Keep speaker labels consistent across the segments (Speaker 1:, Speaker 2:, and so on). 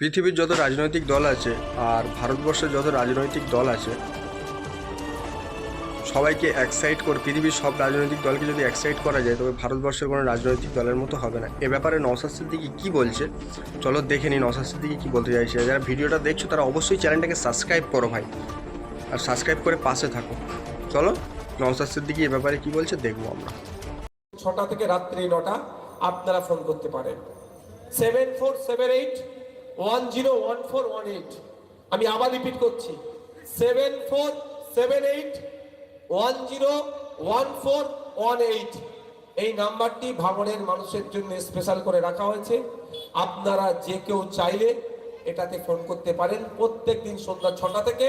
Speaker 1: পৃথিবীর যত রাজনৈতিক দল আছে আর ভারতবর্ষের যত রাজনৈতিক দল আছে, সবাইকে একসাইড করে, পৃথিবীর সব রাজনৈতিক দলকে যদি একসাইড করা যায়, তবে ভারতবর্ষের কোনো রাজনৈতিক দলের মতো হবে না। এ ব্যাপারে নওসাদ সিদ্দিকি কী বলছে, চলো দেখে নিই নওসাদ সিদ্দিকি কী বলতে চাইছে। যারা ভিডিওটা দেখছ, তারা অবশ্যই চ্যানেলটাকে সাবস্ক্রাইব করো ভাই, আর সাবস্ক্রাইব করে পাশে থাকো। চলো নওসাদ সিদ্দিকি এ ব্যাপারে কী বলছে, দেখব আমরা।
Speaker 2: ছটা থেকে রাত্রি নটা, আপনারা ফোন করতে পারেন। Seven four seven eight one zero one four one eight আমি আবার রিপিট করছি। Seven four seven eight one zero one four one eight এই নাম্বারটি ভাঙনের মানুষের জন্য স্পেশাল করে রাখা হয়েছে। আপনারা যে কেউ চাইলে এটাতে ফোন করতে পারেন। প্রত্যেক দিন সন্ধ্যা ছটা থেকে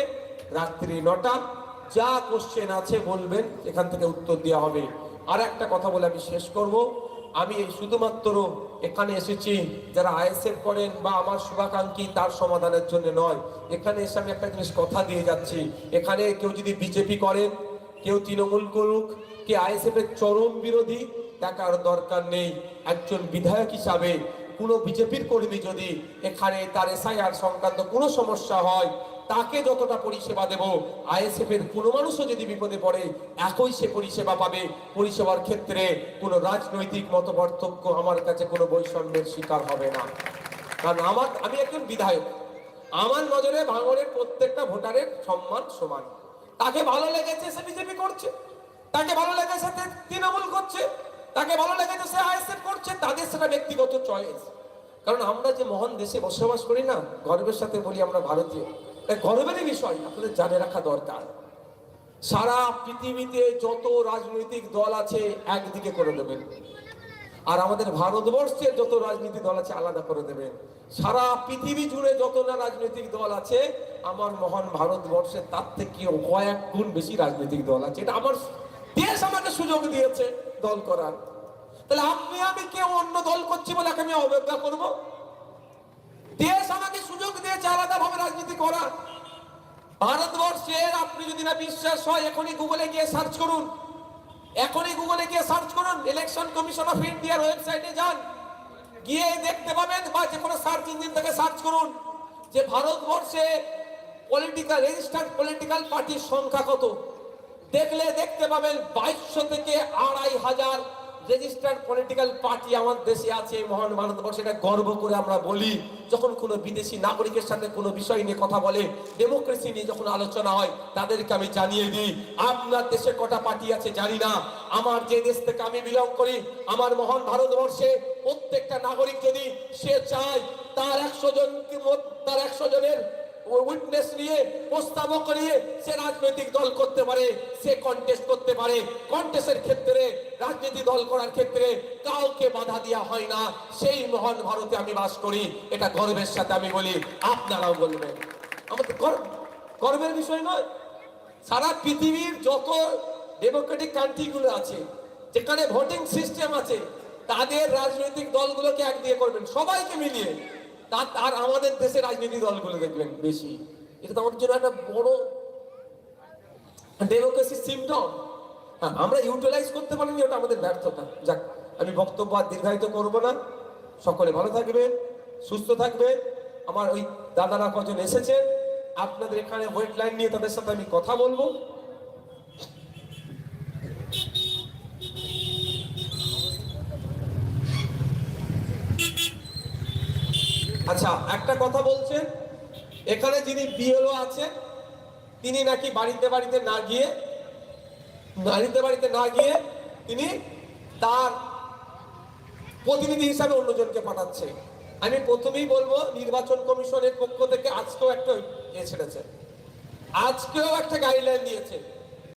Speaker 2: রাত্রি নটা। যা কোশ্চেন আছে বলবেন, এখান থেকে উত্তর দেওয়া হবে। আর একটা কথা বলে আমি শেষ করব। আমি শুধুমাত্র এখানে এসেছি যারা আইএসএফ করেন বা আমার শুভাকাঙ্ক্ষী, তার সমাধানের জন্য নয়। এখানে এসে আমি একটা জিনিস কথা দিয়ে যাচ্ছি। এখানে কেউ যদি বিজেপি করেন কেউ তৃণমূল করুক, কে আইএসএফ এর চরম বিরোধী দেখার দরকার নেই। একজন বিধায়ক হিসাবে কোনো বিজেপির কর্মী যদি এখানে তার এসআইআর সংক্রান্ত কোনো সমস্যা হয় তাকে যতটা পরিষেবা দেব আইএসএফ এর কোনো মানুষও যদি বিপদে পড়ে, একই সে পরিষেবা পাবে। পরিষেবার ক্ষেত্রে কোনো রাজনৈতিক মতপার্থক্য আমার কাছে কোনো বৈষম্যের শিকার হবে না। কারণ আমার, আমি একজন বিধায়ক। আমার নজরে ভাঙনের প্রত্যেকটা ভোটারের সম্মান সমান। তাকে ভালো লেগেছে সে বিজেপি করছে। তাকে ভালো লেগেছে তৃণমূল করছে। তাকে ভালো লেগেছে সে আইএসএফ করছে। তাদের সেটা ব্যক্তিগত চয়েস কারণ আমরা যে মহান দেশে বসবাস করি না, গর্বের সাথে বলি আমরা ভারতীয়। গর্বেরই বিষয়, আপনাদের জানে রাখা দরকার। সারা পৃথিবীতে যত রাজনৈতিক দল আছে, একদিকে করে দেবেন। আর আমাদের ভারতবর্ষের যত রাজনৈতিক দল আছে, আলাদা করে দেবেন। সারা পৃথিবী জুড়ে যত না রাজনৈতিক দল আছে, আমার মহান ভারতবর্ষের তার থেকে কয়েক গুণ বেশি রাজনৈতিক দল আছে। এটা আমার, দেশ আমাকে সুযোগ দিয়েছে দল করার। তাহলে আপনি আমি কেউ অন্য দল করছি বলে আমি অবজ্ঞা করব? দেশ আমাকে সুযোগ দিয়েছে আলাদা ভাবে রাজনীতি করার ভারতবর্ষের, আপনি যদি না বিশ্বাস হয়, এখনই গুগলে গিয়ে সার্চ করুন। এখনই গুগলে গিয়ে সার্চ করুন ইলেকশন কমিশন অফ ইন্ডিয়ার ওয়েবসাইটে যান। গিয়ে দেখতে পাবেন বা যে কোনো সার্চ ইঞ্জিন থেকে সার্চ করুন যে ভারতবর্ষে পলিটিক্যাল রেজিস্টার্ড পলিটিক্যাল পার্টির সংখ্যা কত। দেখলে দেখতে পাবেন বাইশশো থেকে আড়াই হাজার রেজিস্টার্ড পলিটিক্যাল পার্টি আমার দেশে আছে, এই মহান ভারতবর্ষে, এটা গর্ব করে আমরা বলি, যখন কোনো বিদেশি নাগরিকের সাথে কোনো বিষয় নিয়ে কথা বলে ডেমোক্রেসি নিয়ে যখন আলোচনা হয়, তাদেরকে আমি জানিয়ে দিই, আপনার দেশে কটা পার্টি আছে জানি না, আমার যে দেশ থেকে আমি বিলং করি, আমার মহান ভারতবর্ষে প্রত্যেকটা নাগরিক যদি সে চায়, তার একশো জন তার একশো জনের উইটনেস নিয়ে প্রস্তাবক নিয়ে সে রাজনৈতিক দল করতে পারে, সে কন্টেস্ট করতে পারে। কন্টেস্টের ক্ষেত্রে, রাজনীতি দল করার ক্ষেত্রে কাউকে বাধা দেওয়া হয় না। সেই মহান ভারতে আমি বাস করি। এটা গর্বের সাথে আমি বলি, আপনারাও বলবেন। আমাদের গর্ব- গর্বের বিষয় নয়। সারা পৃথিবীর যত ডেমোক্রেটিক কান্ট্রিগুলো আছে, যেখানে ভোটিং সিস্টেম আছে, তাদের রাজনৈতিক দলগুলোকে এক দিয়ে করবেন, সবাইকে মিলিয়ে। তার আর আমাদের দেশের রাজনৈতিক দলগুলো দেখবেন বেশি। এটা তো আমাদের জন্য একটা বড় ডেমোক্রেসির সিমটম হ্যাঁ আমরা ইউটিলাইজ করতে পারিনি, ওটা আমাদের ব্যর্থতা। যাক, আমি বক্তব্য আর দীর্ঘায়িত করব না। সকলে ভালো থাকবেন, সুস্থ থাকবেন। আমার ওই দাদারা কজন এসেছে আপনাদের এখানে ওয়েট লাইন নিয়ে তাদের সাথে আমি কথা বলব। আচ্ছা একটা কথা বলছেন। এখানে যিনি বিএলও আছেন, তিনি নাকি বাড়িতে বাড়িতে না গিয়ে, বাড়িতে বাড়িতে না গিয়ে তিনি তার প্রতিনিধি হিসাবে অন্যজনকে পাঠাচ্ছে আমি প্রথমেই বলব, নির্বাচন কমিশনের পক্ষ থেকে আজকেও একটা ইয়ে ছেড়েছে। আজকেও একটা গাইডলাইন দিয়েছে।